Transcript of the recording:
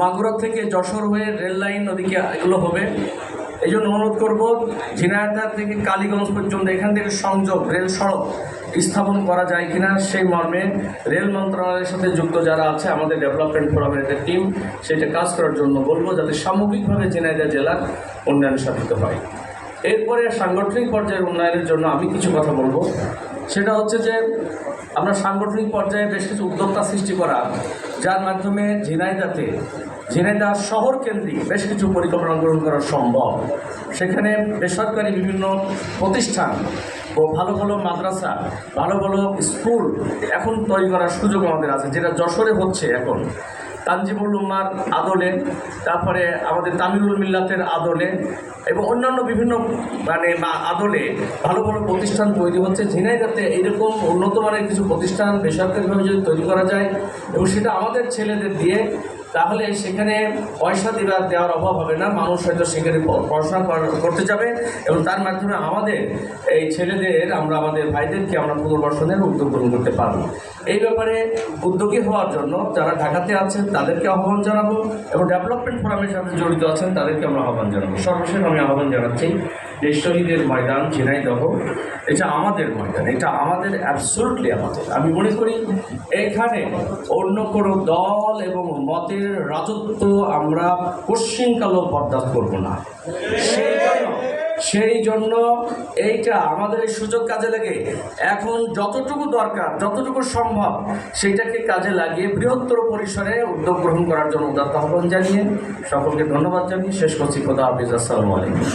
মাগুরা থেকে যশোর হয়ে rail line ওদিকে এগুলো হবে। এই জন্য অনুরোধ করব, ঝিনাইদহ থেকে কালীগঞ্জ পর্যন্ত এখান থেকে সংযোগ, রেল সড়ক স্থাপন করা যায় কিনা সেই মর্মে রেল মন্ত্রণালয়ের সাথে যুক্ত যারা আছে, আমাদের ডেভেলপমেন্ট ফোরামের একটা টিম, সেটা কাজ করার জন্য বলব যাতে সামগ্রিকভাবে ঝিনাইদহ জেলার উন্নয়ন সাধিত হয়। এরপরে সাংগঠনিক পর্যায়ের উন্নয়নের জন্য আমি কিছু কথা বলব। সেটা হচ্ছে যে আমরা সাংগঠনিক পর্যায়ে বেশ কিছু উদ্যোক্তা সৃষ্টি করা, যার মাধ্যমে ঝিনাইদাতে ঝিনাইদহ শহর কেন্দ্রিক বেশ কিছু পরিকল্পনা গ্রহণ করা সম্ভব। সেখানে বেসরকারি বিভিন্ন প্রতিষ্ঠান ও ভালো ভালো মাদ্রাসা, ভালো ভালো স্কুল এখন তৈরি করার সুযোগ আমাদের আছে, যেটা যশোরে হচ্ছে এখন। তানজিবুল উম্মার আদলে, তারপরে আমাদের তামিলুল মিল্লাতের আদলে এবং অন্যান্য বিভিন্ন মানে বা আদলে ভালো ভালো প্রতিষ্ঠান তৈরি হচ্ছে ঝিনাইদাতে এইরকম উন্নত মানের কিছু প্রতিষ্ঠান বেসরকারিভাবে যদি তৈরি করা যায় এবং সেটা আমাদের ছেলেদের দিয়ে তাহলে সেখানে পয়সা দেওয়ার দেওয়ার অভাব হবে না। মানুষ হয়তো সেখানে পড়াশোনা করতে যাবে এবং তার মাধ্যমে আমাদের এই ছেলেদের, আমরা আমাদের ভাইদেরকে আমরা পুনর্বাসনের উদ্যোগ গ্রহণ করতে পারব। এই ব্যাপারে উদ্যোগী হওয়ার জন্য যারা ঢাকাতে আছেন, তাদেরকে আহ্বান জানাব এবং ডেভেলপমেন্ট ফোরামের সাথে জড়িত আছেন, তাদেরকে আমরা আহ্বান জানাব। সর্বশেষ আমি আহ্বান জানাচ্ছি যে শহীদের ময়দান ঝিনাইদহ এটা আমাদের ময়দান, এটা আমাদের অ্যাবসোলুটলি আমাদের। আমি মনে করি এখানে অন্য কোনো দল এবং মতের রাজত্ব আমরা পশ্চিমকালও বরদাস্ত করব না। সেই জন্য সেই জন্য এইটা আমাদের এই সুযোগ কাজে লাগে। এখন যতটুকু দরকার, যতটুকু সম্ভব, সেইটাকে কাজে লাগিয়ে বৃহত্তর পরিসরে উদ্যোগ গ্রহণ করার জন্য উদাত্ত আহ্বান জানিয়ে সকলকে ধন্যবাদ জানিয়ে শেষ করছি। খোদা হাফিজ, আসসালামু আলাইকুম।